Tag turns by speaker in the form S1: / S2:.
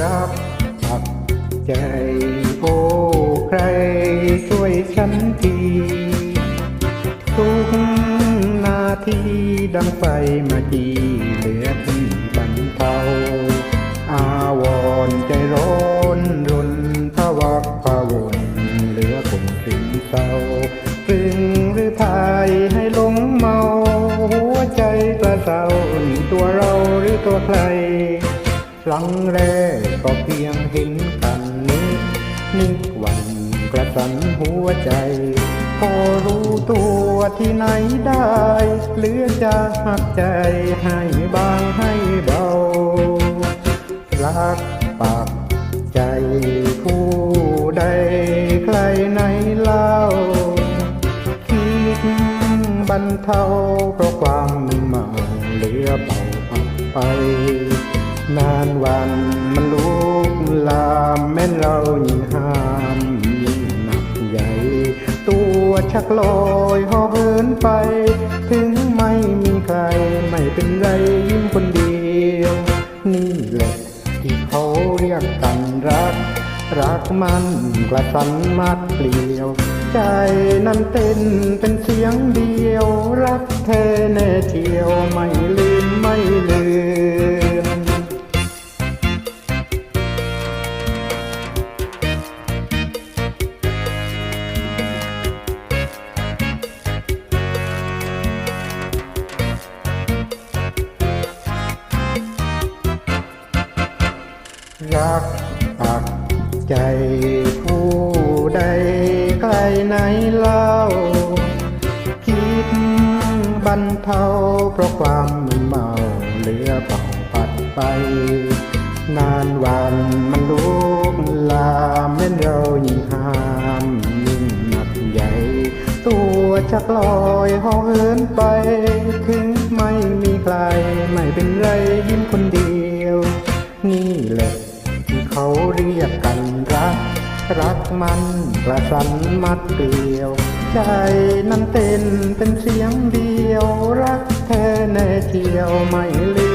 S1: รักปักใจโอ้ใครช่วยฉันทีทุกนาทีดังไฟมาจีเหลือที่บรรเทาอาวรใจร้อนรนพวักพะวนเหลือคงถึงเศร้าพึงหรือพายให้หลงเมา หัวใจกระเซ้าตัวเราหรือตัวใคร ครั้งแรกก็เพียงเห็นกันนิดนิดวันกระสันหัวใจ พอรู้ตัวที่ไหนได้เหลือจะหักใจให้บางให้เบา รักปากใจผู้ใดใครไหนเล่าคิดบรรเทาเพราะความมึนเมาเหลือเบาไป นานวันมันลุกลามแม้นเรายิ่งห้ามยิ่งหนักใหญ่ ตัวชักลอยหอบเหินไป ถึงไม่มีใครไม่เป็นไรยิ้มคนเดียว นี่แหละที่เขาเรียกกันรัก รักมันกระสันมัดเกลียว ใจนั้นเต้นเป็นเสียงเดียว รักแท้แน่เที่ยวไม่ลื รักปักใจผู้ใดใกล้ไหนเล่า คิดบรรเทาเพราะความมึนเมาเหลือเป่าปัดไป นานวันมันลุกลามแม้นเรายิ่งห้ามยิ่งหนักใหญ่ ตัวชักลอยห่อเหินไป ถึงไม่มีใคร ไม่เป็นไรยิ้มคนเดียว นี่แหละ เขาเรียกกันรัก รักมันกระสันมัดเกลียว ใจนั้นเต้นเป็นเสียงเดียว รักแท้แน่เที่ยวไม่ลื